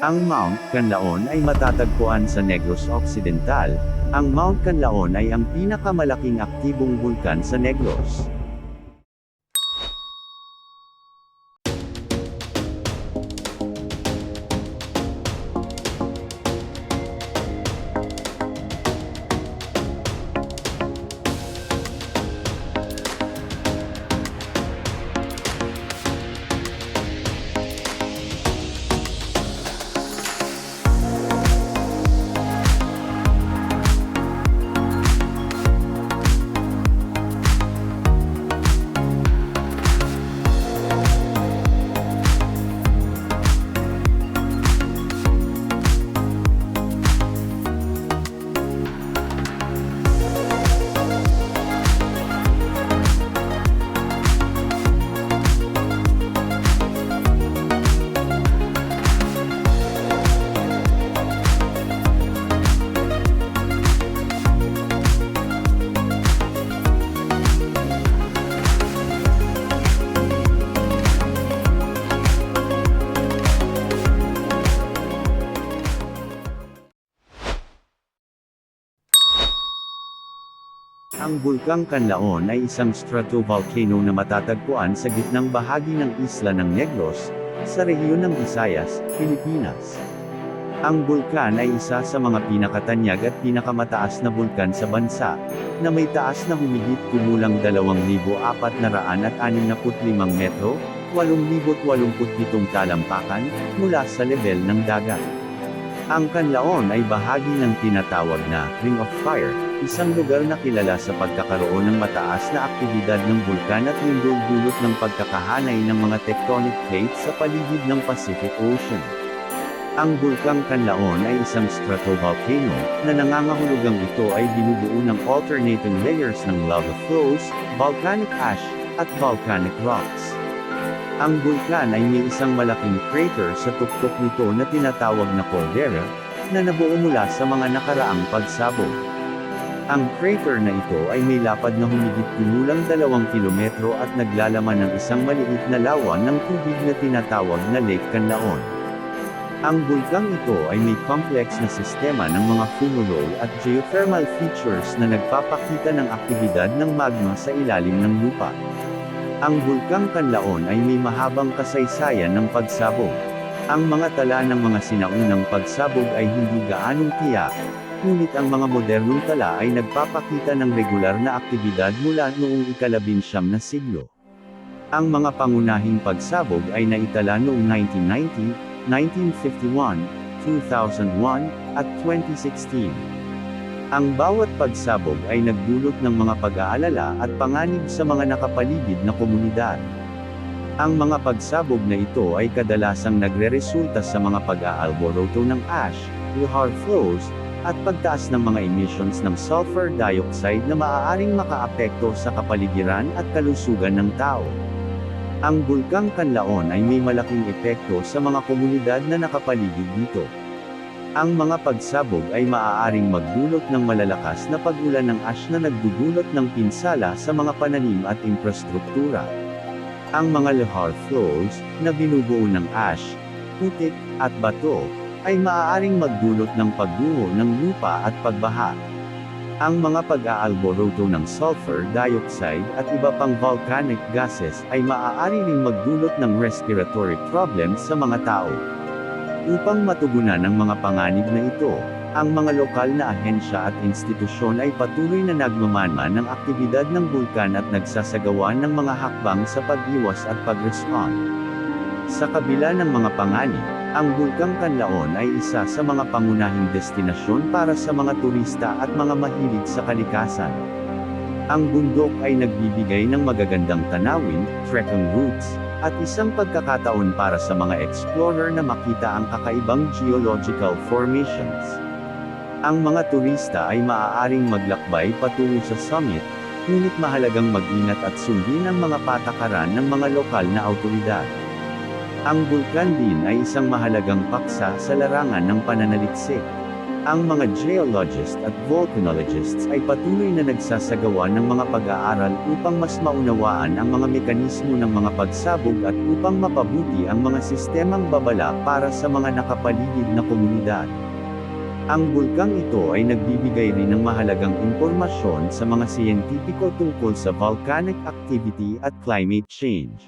Ang Mount Canlaon ay matatagpuan sa Negros Occidental. Ang Mount Canlaon ay ang pinakamalaking aktibong bulkan sa Negros. Ang Bulkang Canlaon ay isang stratovolcano na matatagpuan sa gitnang bahagi ng isla ng Negros, sa rehiyon ng Visayas, Pilipinas. Ang bulkan ay isa sa mga pinakatanyag at pinakamataas na bulkan sa bansa, na may taas na humigit kumulang 2,465 metro, 8,087 talampakan, mula sa level ng dagat. Ang Canlaon ay bahagi ng tinatawag na Ring of Fire, isang lugar na kilala sa pagkakaroon ng mataas na aktibidad ng bulkan at ninduldulot ng pagkakahanay ng mga tectonic plates sa paligid ng Pacific Ocean. Ang Bulkang Canlaon ay isang stratovolcano, na nangangahulugang ito ay binubuo ng alternating layers ng lava flows, volcanic ash, at volcanic rocks. Ang bulkan ay may isang malaking crater sa tuktok nito na tinatawag na caldera, na nabuo mula sa mga nakaraang pagsabog. Ang crater na ito ay may lapad na humigit kumulang dalawang kilometro at naglalaman ng isang maliit na lawan ng tubig na tinatawag na Lake Canlaon. Ang bulkang ito ay may complex na sistema ng mga fumarole at geothermal features na nagpapakita ng aktibidad ng magma sa ilalim ng lupa. Ang Bulkang Canlaon ay may mahabang kasaysayan ng pagsabog. Ang mga tala ng mga sinaunang pagsabog ay hindi gaanong tiyak, ngunit ang mga modernong tala ay nagpapakita ng regular na aktibidad mula noong ikalabinsyam na siglo. Ang mga pangunahing pagsabog ay naitala noong 1990, 1951, 2001, at 2016. Ang bawat pagsabog ay nagdulot ng mga pag-aalala at panganib sa mga nakapaligid na komunidad. Ang mga pagsabog na ito ay kadalasang nagreresulta sa mga pag-aalboroto ng ash, lahar flows, at pagtaas ng mga emissions ng sulfur dioxide na maaaring makaapekto sa kapaligiran at kalusugan ng tao. Ang Bulkang Canlaon ay may malaking epekto sa mga komunidad na nakapaligid dito. Ang mga pagsabog ay maaaring magdulot ng malalakas na pag-ulan ng ash na nagdudulot ng pinsala sa mga pananim at infrastruktura. Ang mga lahar flows, na binubuo ng ash, putik, at bato, ay maaaring magdulot ng pagguho ng lupa at pagbaha. Ang mga pag-aalboroto ng sulfur dioxide at iba pang volcanic gases ay maaari ring magdulot ng respiratory problems sa mga tao. Upang matugunan ang mga panganib na ito, ang mga lokal na ahensya at institusyon ay patuloy na nagmamanman ng aktibidad ng bulkan at nagsasagawa ng mga hakbang sa pag-iwas at pag-respond. Sa kabila ng mga panganib, ang Bulkang Canlaon ay isa sa mga pangunahing destinasyon para sa mga turista at mga mahilig sa kalikasan. Ang bundok ay nagbibigay ng magagandang tanawin, trekking routes, at isang pagkakataon para sa mga explorer na makita ang kakaibang geological formations. Ang mga turista ay maaaring maglakbay patungo sa summit, ngunit mahalagang mag-ingat at sundin ang mga patakaran ng mga lokal na autoridad. Ang bulkan din ay isang mahalagang paksa sa larangan ng pananaliksik. Ang mga geologists at volcanologists ay patuloy na nagsasagawa ng mga pag-aaral upang mas maunawaan ang mga mekanismo ng mga pagsabog at upang mapabuti ang mga sistemang babala para sa mga nakapaligid na komunidad. Ang bulkang ito ay nagbibigay rin ng mahalagang impormasyon sa mga siyentipiko tungkol sa volcanic activity at climate change.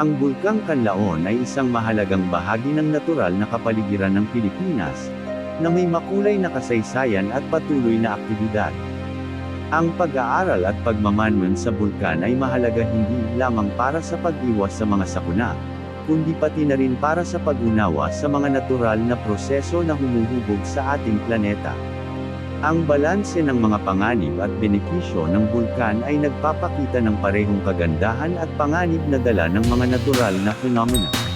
Ang Bulkang Kanlaon ay isang mahalagang bahagi ng natural na kapaligiran ng Pilipinas, na may makulay na kasaysayan at patuloy na aktibidad. Ang pag-aaral at pagmamanman sa bulkan ay mahalaga hindi lamang para sa pag-iwas sa mga sakuna, kundi pati na rin para sa pag-unawa sa mga natural na proseso na humuhubog sa ating planeta. Ang balanse ng mga panganib at benepisyo ng bulkan ay nagpapakita ng parehong kagandahan at panganib na dala ng mga natural na phenomena.